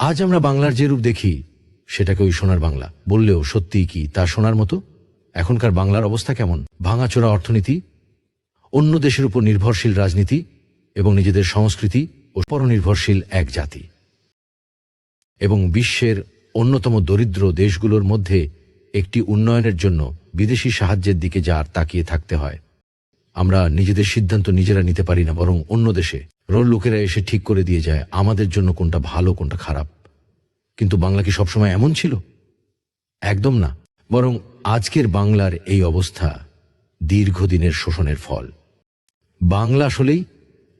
আজ আমরা বাংলার যে রূপ দেখি, সেটাকে ওই সোনার বাংলা। বললেও সত্যিই কি তা সোনার মতো? এখনকার বাংলার অবস্থা কেমন? ভাঙাচোরা অর্থনীতি, অন্য দেশের উপর নির্ভরশীল রাজনীতি এবং নিজেদের সংস্কৃতি ও পরনির্ভরশীল এক জাতি। এবং বিশ্বের অন্যতম দরিদ্র দেশগুলোর মধ্যে একটি উন্নয়নের জন্য বিদেশি সাহায্যের দিকে যার তাকিয়ে থাকতে হয়, আমরা নিজেদের সিদ্ধান্ত নিজেরা নিতে পারি না, বরং অন্য দেশে। রোল লোকেরা এসে ঠিক করে দিয়ে যায়, আমাদের জন্য কোনটা ভালো, কোনটা খারাপ। কিন্তু বাংলা কি সবসময় এমন ছিল? একদম না। বরং আজকের বাংলার এই অবস্থা দীর্ঘদিনের শোষণের ফল। বাংলা আসলেই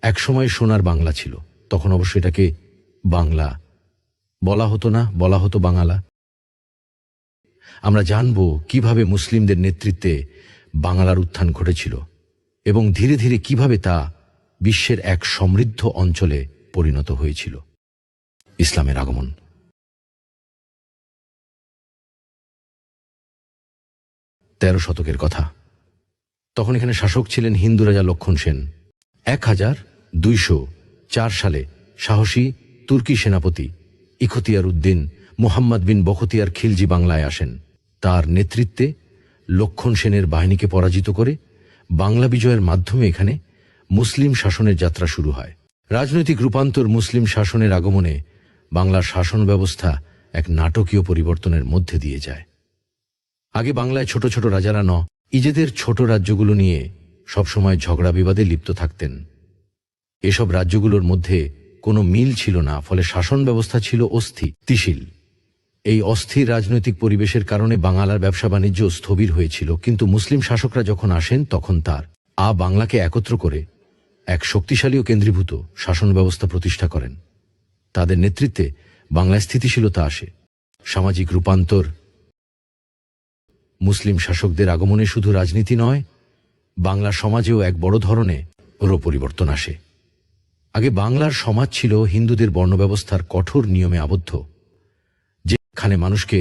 একসময় সোনার বাংলা ছিল। তখন অবশ্য এটাকে বাংলা বলা হতো না, বলা হতো বাঙালা। আমরা জানব কীভাবে মুসলিমদের নেতৃত্বে বাংলার উত্থান ঘটেছিল এবং ধীরে ধীরে কীভাবে তা বিশ্বের এক সমৃদ্ধ অঞ্চলে পরিণত হয়েছিল ইসলামের আগমন। তেরো শতকের কথা। তখন এখানে শাসক ছিলেন হিন্দু রাজা লক্ষণ সেন। এক হাজার দুইশো চার সালে সাহসী তুর্কি সেনাপতি ইখতিয়ার উদ্দিন মোহাম্মদ বিন বখতিয়ার খিলজি বাংলায় আসেন। তার নেতৃত্বে লক্ষণ সেনের বাহিনীকে পরাজিত করে বাংলা বিজয়ের মাধ্যমে এখানে মুসলিম শাসনের যাত্রা শুরু হয়। রাজনৈতিক রূপান্তর মুসলিম শাসনের আগমনে বাংলার শাসন ব্যবস্থা এক নাটকীয় পরিবর্তনের মধ্যে দিয়ে যায়। আগে বাংলায় ছোট ছোট রাজারা ন, ইজেদের ছোট রাজ্যগুলো নিয়ে সবসময় ঝগড়া বিবাদে লিপ্ত থাকতেন। এসব রাজ্যগুলোর মধ্যে কোনো মিল ছিল না, ফলে শাসন ব্যবস্থা ছিল অস্থিতিশীল এই অস্থির রাজনৈতিক পরিবেশের কারণে বাংলার ব্যবসা বাণিজ্য স্থবির হয়েছিল, কিন্তু মুসলিম শাসকরা যখন আসেন, তখন তার আ বাংলাকে একত্র করে এক শক্তিশালী ও কেন্দ্রীভূত শাসন ব্যবস্থা প্রতিষ্ঠা করেন। তাদের নেতৃত্বে বাংলায় স্থিতিশীলতা আসে। সামাজিক রূপান্তর। মুসলিম শাসকদের আগমনে শুধু রাজনীতি নয়, বাংলা সমাজেও এক বড় ধরনের পরিবর্তন আসে। আগে বাংলার সমাজ ছিল হিন্দুদের বর্ণব্যবস্থার কঠোর নিয়মে আবদ্ধ, যেখানে মানুষকে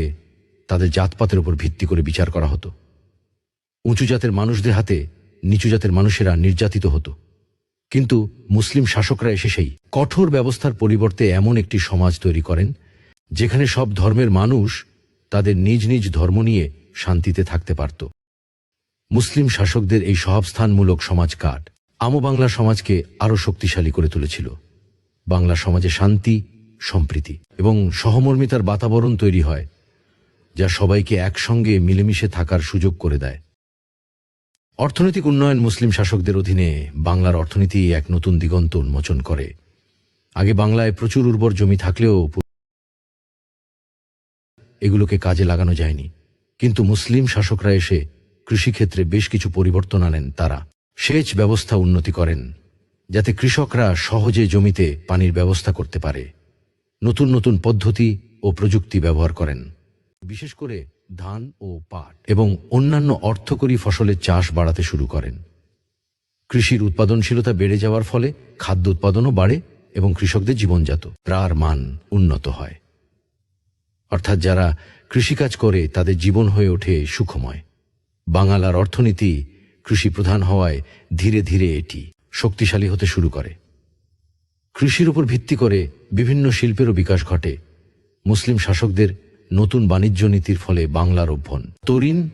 তাদের জাতপাতের উপর ভিত্তি করে বিচার করা হতো। উঁচু জাতের মানুষদের হাতে নিচু জাতের মানুষেরা নির্যাতিত হতো। কিন্তু মুসলিম শাসকরা এসে সেই কঠোর ব্যবস্থার পরিবর্তে এমন একটি সমাজ তৈরি করেন, যেখানে সব ধর্মের মানুষ তাদের নিজ নিজ ধর্ম নিয়ে শান্তিতে থাকতে পারত। মুসলিম শাসকদের এই সহাবস্থানমূলক সমাজ কাট আমো বাংলা সমাজকে আরও শক্তিশালী করে তুলেছিল। বাংলা সমাজে শান্তি, সম্প্রীতি এবং সহমর্মিতার বাতাবরণ তৈরি হয়, যা সবাইকে একসঙ্গে মিলেমিশে থাকার সুযোগ করে দেয়। অর্থনৈতিক উন্নয়ন মুসলিম শাসকদের অধীনে বাংলার অর্থনীতি এক নতুন দিগন্ত উন্মোচন করে। আগে বাংলায় প্রচুর উর্বর জমি থাকলেও এগুলোকে কাজে লাগানো যায়নি। কিন্তু মুসলিম শাসকরা এসে কৃষিক্ষেত্রে বেশ কিছু পরিবর্তন আনেন তারা। সেচ ব্যবস্থা উন্নতি করেন, যাতে কৃষকরা সহজে জমিতে পানির ব্যবস্থা করতে পারে। নতুন নতুন পদ্ধতি ও প্রযুক্তি ব্যবহার করেন। বিশেষ করে ধান ও পাট এবং অন্যান্য অর্থকরী ফসলের চাষ বাড়াতে শুরু করেন। কৃষির উৎপাদনশীলতা বেড়ে যাওয়ার ফলে খাদ্য উৎপাদনও বাড়ে এবং কৃষকদের জীবনজাত প্রার মান উন্নত হয়। অর্থাৎ যারা কৃষিকাজ করে তাদের জীবন হয়ে ওঠে সুখময়। বাঙালার অর্থনীতি কৃষি প্রধান হওয়ায় ধীরে ধীরে এটি শক্তিশালী হতে শুরু করে। কৃষির উপর ভিত্তি করে বিভিন্ন শিল্পেরও বিকাশ ঘটে। মুসলিম শাসকদের নতুন বাণিজ্য নীতির ফলে বাংলার অভ্যন। তরিন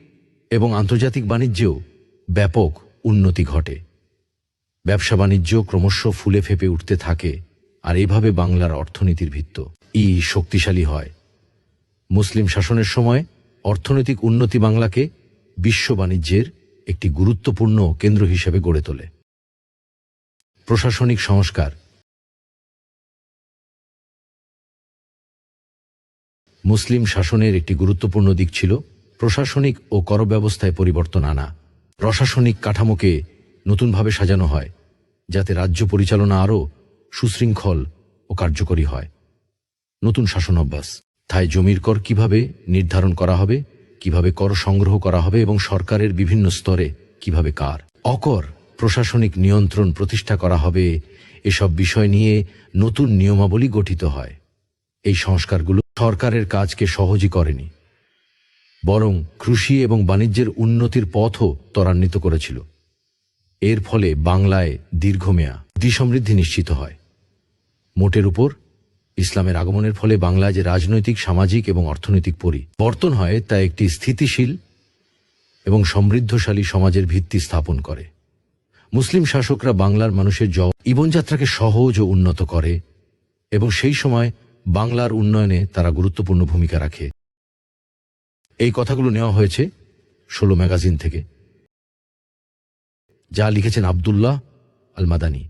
এবং আন্তর্জাতিক বাণিজ্যেও ব্যাপক উন্নতি ঘটে। ব্যবসা বাণিজ্য ক্রমশ ফুলে ফেপে উঠতে থাকে, আর এভাবে বাংলার অর্থনীতির ভিত্ত। ই শক্তিশালী হয়। মুসলিম শাসনের সময় অর্থনৈতিক উন্নতি বাংলাকে বিশ্ব বাণিজ্যের একটি গুরুত্বপূর্ণ কেন্দ্র হিসেবে গড়ে তোলে। প্রশাসনিক সংস্কার মুসলিম শাসনের একটি গুরুত্বপূর্ণ দিক ছিল প্রশাসনিক ও কর ব্যবস্থায় পরিবর্তন আনা। প্রশাসনিক কাঠামোকে নতুনভাবে সাজানো হয়, যাতে রাজ্য পরিচালনা আরও সুশৃঙ্খল ও কার্যকরী হয়। নতুন শাসন অভ্যাস। তাই জমির কর কীভাবে নির্ধারণ করা হবে, কীভাবে কর সংগ্রহ করা হবে এবং সরকারের বিভিন্ন স্তরে কীভাবে কার। অকর প্রশাসনিক নিয়ন্ত্রণ প্রতিষ্ঠা করা হবে, এসব বিষয় নিয়ে নতুন নিয়মাবলী গঠিত হয়। এই সংস্কারগুলো সরকারের কাজকে সহজই করেনি, বরং কৃষি এবং বাণিজ্যের উন্নতির পথও ত্বরান্বিত করেছিল। এর ফলে বাংলায় দীর্ঘমেয়া দ্বিসমৃদ্ধি নিশ্চিত হয়। মোটের উপর ইসলামের আগমনের ফলে বাংলায় যে রাজনৈতিক, সামাজিক এবং অর্থনৈতিক পরিবর্তন হয়, তা একটি স্থিতিশীল এবং সমৃদ্ধশালী সমাজের ভিত্তি স্থাপন করে। মুসলিম শাসকরা বাংলার মানুষের জীবনযাত্রাকে সহজ ও উন্নত করে এবং সেই সময় বাংলার উন্নয়নে তারা গুরুত্বপূর্ণ ভূমিকা রাখে। এই কথাগুলো নেওয়া হয়েছে ষোলো ম্যাগাজিন থেকে। যা লিখেছেন আবদুল্লাহ আল মাদানী